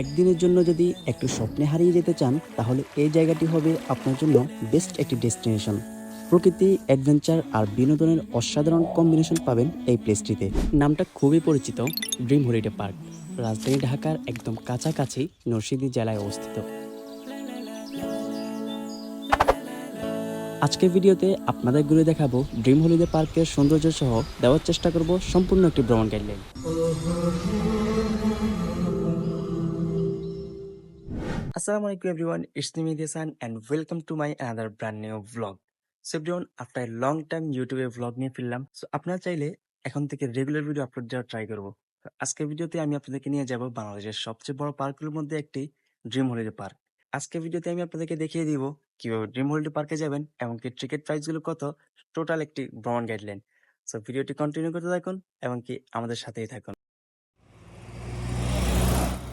একদিনের জন্য যদি একটু স্বপ্নে হারিয়ে যেতে চান, তাহলে এই জায়গাটি হবে আপনার জন্য বেস্ট একটি ডেস্টিনেশন। প্রকৃতি, অ্যাডভেঞ্চার আর বিনোদনের অসাধারণ কম্বিনেশন পাবেন এই প্লেসটিতে। নামটা খুবই পরিচিত, ড্রিম হলিডে পার্ক। রাজধানী ঢাকার একদম কাছাকাছি নরসিংদী জেলায় অবস্থিত। আজকের ভিডিওতে আপনাদের ঘুরে দেখাবো ড্রিম হলিডে পার্কের সৌন্দর্য সহ দেওয়ার চেষ্টা করব সম্পূর্ণ একটি ভ্রমণ guideline. Assalamu alaikum everyone, it's me Desan and welcome to my another brand new vlog. So everyone, after a long time YouTube নিয়ে ফিরলাম। সো আপনারা চাইলে এখন থেকে রেগুলার ভিডিও আপলোড দেওয়ার ট্রাই করব। তো আজকের ভিডিওতে আমি আপনাদেরকে নিয়ে যাব বাংলাদেশের সবচেয়ে বড় পার্কগুলোর মধ্যে একটি ড্রিম হলিডে পার্ক। আজকের ভিডিওতে আমি আপনাদেরকে দেখিয়ে দিব কীভাবে ড্রিম হলিডে পার্কে যাবেন এবং কি টিকিট প্রাইসগুলো কত টোটাল একটি ভ্রমণ গাইডলাইন। সো ভিডিওটি কন্টিনিউ করতে থাকুন এবং কি আমাদের সাথেই থাকুন।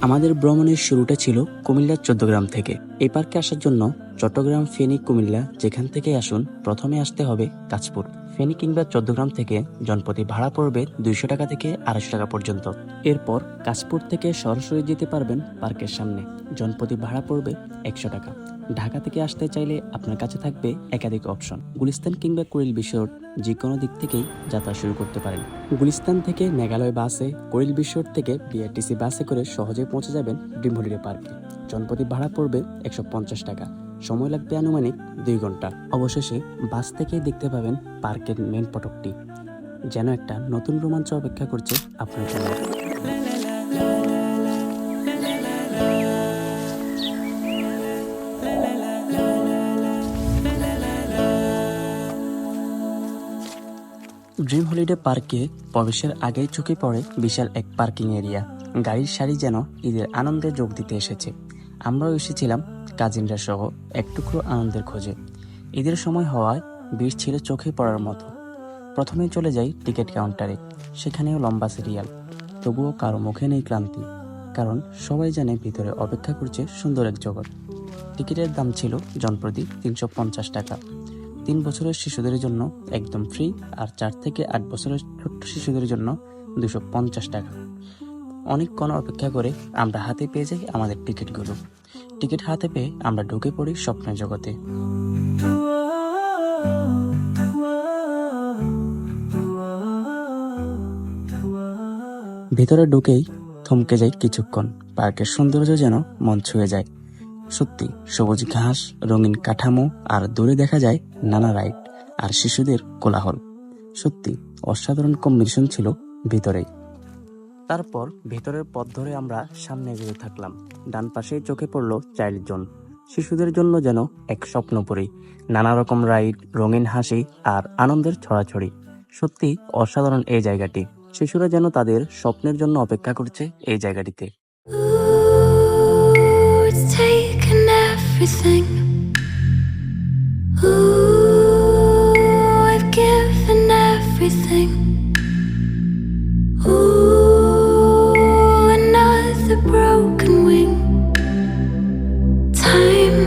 আমাদের ভ্রমণের শুরুটা ছিল কুমিল্লার চোদ্দগ্রাম থেকে। এই পার্কে আসার জন্য চট্টগ্রাম, ফেনী, কুমিল্লা যেখান থেকে আসুন, প্রথমে আসতে হবে কাঁচপুর। ফেনী কিংবা চোদ্দগ্রাম থেকে জনপতি ভাড়া পড়বে দুইশো টাকা থেকে আড়াইশো টাকা পর্যন্ত। এরপর কাশপুর থেকে সরাসরি যেতে পারবেন পার্কের সামনে। জনপতি ভাড়া পড়বে একশো টাকা। ঢাকা থেকে আসতে চাইলে আপনার কাছে থাকবে একাধিক অপশন। গুলিস্তান কিংবা কুড়িল বিশ্বর যে কোনো দিক থেকেই যাত্রা শুরু করতে পারেন। গুলিস্তান থেকে মেঘালয় বাসে, কুড়িল বিশ্বর থেকে বিআরটিসি বাসে করে সহজে পৌঁছে যাবেন ড্রিম পার্কে। জনপ্রতি ভাড়া পড়বে একশো পঞ্চাশ টাকা। সময় লাগবে আনুমানিক দুই ঘণ্টা। অবশেষে বাস থেকেই দেখতে পাবেন পার্কের মেন ফটকটি যেন একটা নতুন রোমাঞ্চ অপেক্ষা করছে আপনার জন্য। ড্রিম হলিডে পার্কে প্রবেশের আগেই চোখে পড়ে বিশাল এক পার্কিং এরিয়া গাড়ির সারি যেন ঈদের আনন্দে যোগ দিতে এসেছে। আমরাও এসেছিলাম কাজিনরা সহ এক টুকরো আনন্দের খোঁজে। ঈদের সময় হওয়ায় ভিড় ছিল চোখে পড়ার মতো। প্রথমে চলে যাই টিকিট কাউন্টারে, সেখানেও লম্বা সিরিয়াল তবুও কারও মুখে নেই ক্লান্তি, কারণ সবাই জানে ভিতরে অপেক্ষা করছে সুন্দর এক জগৎ। টিকিটের দাম ছিল জনপ্রতি তিনশো পঞ্চাশ টাকা। তিন বছরের শিশুদের জন্য একদম ফ্রি আর চার থেকে আট বছরের ছোট্ট শিশুদের জন্য দুশো পঞ্চাশ টাকা। অনেকক্ষণ অপেক্ষা করে আমরা হাতে পেয়ে যাই আমাদের টিকিটগুলো। টিকিট হাতে পেয়ে আমরা ঢুকে পড়ি স্বপ্নের জগতে। ভেতরে ঢুকেই থমকে যাই কিছুক্ষণ। পার্কের সৌন্দর্য যেন মন ছুঁয়ে যায়। সত্যি, সবুজ ঘাস, রঙিন কাঠামো, আর দূরে দেখা যায় নানা রাইড আর শিশুদের কোলাহল। সত্যি, অসাধারণ কম্বিনেশন ছিল ভিতরেই। তারপর ভেতরের পথ ধরে আমরা সামনে এগিয়ে থাকলাম। ডান পাশেই চোখে পড়ল চাইল্ড জোন শিশুদের জন্য যেন এক স্বপ্নপুরী। নানা রকম রাইড, রঙিন হাসি আর আনন্দের ছড়াছড়ি। সত্যি, অসাধারণ এই জায়গাটি। শিশুরা যেন তাদের স্বপ্নের জন্য অপেক্ষা করছে এই জায়গাটিতে। Everything. Ooh, I've given everything. Ooh, another broken wing. Time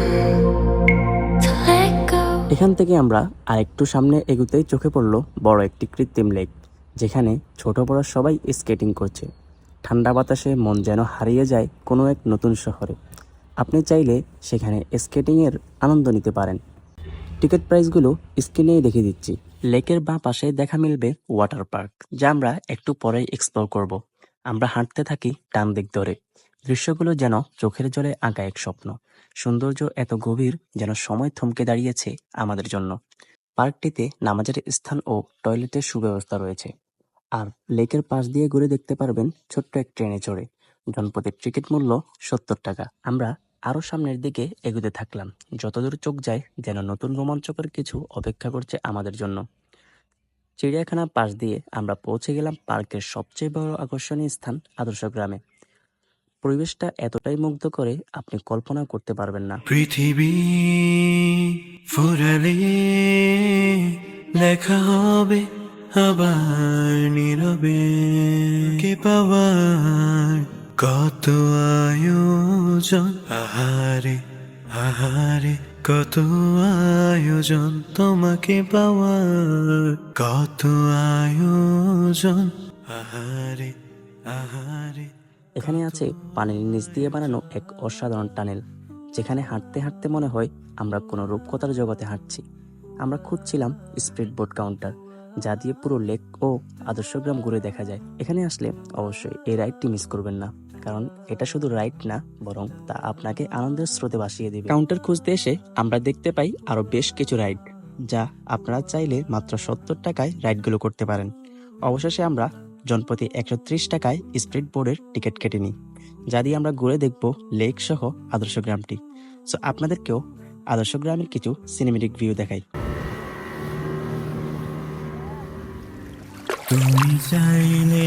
to let go. এখান থেকে আমরা আরেকটু সামনে এগুতেই চোখে পড়ল বড় একটি কৃত্রিম লেক যেখানে ছোট বড় সবাই স্কেটিং করছে ঠান্ডা বাতাসে মন যেন হারিয়ে যায় কোনো এক নতুন শহরে আপনি চাইলে সেখানে স্কেটিংয়ের আনন্দ নিতে পারেন। টিকিট প্রাইসগুলো স্ক্রিনেই দেখে দিচ্ছি। লেকের বাঁ পাশে দেখা মিলবে ওয়াটার পার্ক, যা আমরা একটু পরেই এক্সপ্লোর করব। আমরা হাঁটতে থাকি ডান দিক ধরে। দৃশ্যগুলো যেন চোখের জলে আঁকা এক স্বপ্ন। সৌন্দর্য এত গভীর যেন সময় থমকে দাঁড়িয়েছে আমাদের জন্য। পার্কটিতে নামাজের স্থান ও টয়লেটের সুব্যবস্থা রয়েছে। আর লেকের পাশ দিয়ে ঘুরে দেখতে পারবেন ছোট্ট এক ট্রেনে চড়ে। জনপদের টিকিট মূল্য সত্তর টাকা। আমরা আরও সামনের দিকে এগুতে থাকলাম। যতদূর চোখ যায়, যেন নতুন রোমাঞ্চকর কিছু অপেক্ষা করছে আমাদের জন্য। চিড়িয়াখানা পাশ দিয়ে আমরা পৌঁছে গেলাম পার্কের সবচেয়ে বড় আকর্ষণীয় স্থান, আদর্শ গ্রামে। পরিবেশটা এতটাই মুগ্ধ করে আপনি কল্পনা করতে পারবেন না। পৃথিবী ফুরালে লেখা হবে আবার নীরবে। কে পাওয়ার কত আয়োজন? আহারে আহারে কত আয়োজন তোমাকে পাওয়ার কত আয়োজন। আহারে আহারে এখানে আছে পানির নিচ দিয়ে বানানো এক অসাধারণ টানেল যেখানে হাঁটতে হাঁটতে মনে হয় আমরা কোনো রূপকথার জগতে হাঁটছি। আমরা খুঁজছিলাম স্পিড বোট কাউন্টার যা দিয়ে পুরো লেক ও আদর্শগ্রাম ঘুরে দেখা যায়। এখানে আসলে অবশ্যই এই রাইডটি মিস করবেন না। কারণ এটা শুধু রাইড না বরং তা আপনাকে আনন্দের স্রোতে ভাসিয়ে দেবে। কাউন্টার খুঁজতে এসে আমরা দেখতে পাই আরও বেশ কিছু রাইড যা আপনারা চাইলে মাত্র সত্তর টাকায় রাইডগুলো করতে পারেন। অবশেষে আমরা জনপ্রতি একশো ত্রিশ টাকায় স্পিড বোর্ডের টিকিট কেটে নিই যা দিয়ে আমরা ঘুরে দেখব লেক সহ আদর্শ গ্রামটি। সো আপনাদেরকেও আদর্শ গ্রামের কিছু সিনেমেটিক ভিউ দেখাই। তুমি চাইলে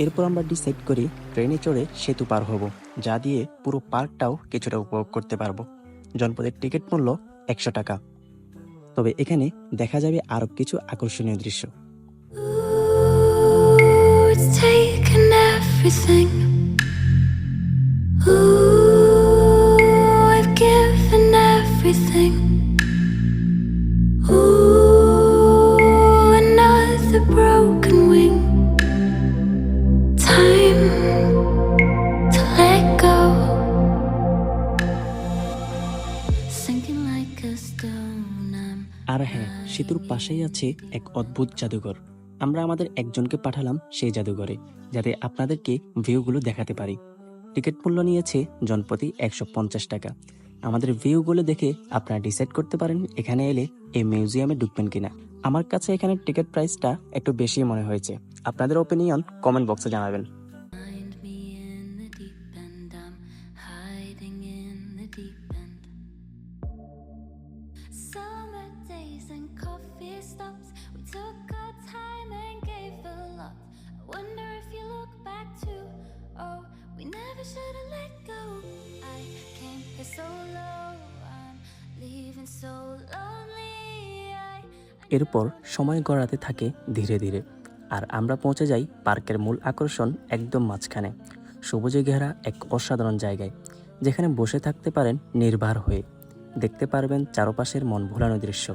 এরপর আমরা ডিসাইড করি ট্রেনে চড়ে সেতু পার হব যা দিয়ে পুরো পার্কটাও কিছুটা উপভোগ করতে পারব। জনপদের টিকিট মূল্য একশো টাকা। তবে এখানে দেখা যাবে আরও কিছু আকর্ষণীয় দৃশ্য। Ooh, it's taken everything. Ooh, পাশেই আছে এক অদ্ভুত জাদুঘর। আমরা আমাদের একজনকে পাঠালাম সেই জাদুঘরে, যাতে আপনাদেরকে ভিউগুলো দেখাতে পারি। টিকিট মূল্য নিয়েছে জনপ্রতি একশো পঞ্চাশ টাকা। আমাদের ভিউগুলো দেখে আপনারা ডিসাইড করতে পারেন এখানে এলে এই মিউজিয়ামে ঢুকবেন কিনা। আমার কাছে এখানে টিকিট প্রাইসটা একটু বেশি মনে হয়েছে। আপনাদের ওপিনিয়ন কমেন্ট বক্সে জানাবেন। এরপর সময় গড়াতে থাকে ধীরে ধীরে। আর আমরা পৌঁছে যাই পার্কের মূল আকর্ষণ একদম মাঝখানে, সবুজে ঘেরা এক অসাধারণ জায়গায়, যেখানে বসে থাকতে পারেন নির্ভার হয়ে। দেখতে পারবেন চারপাশের মন ভোলানো দৃশ্য।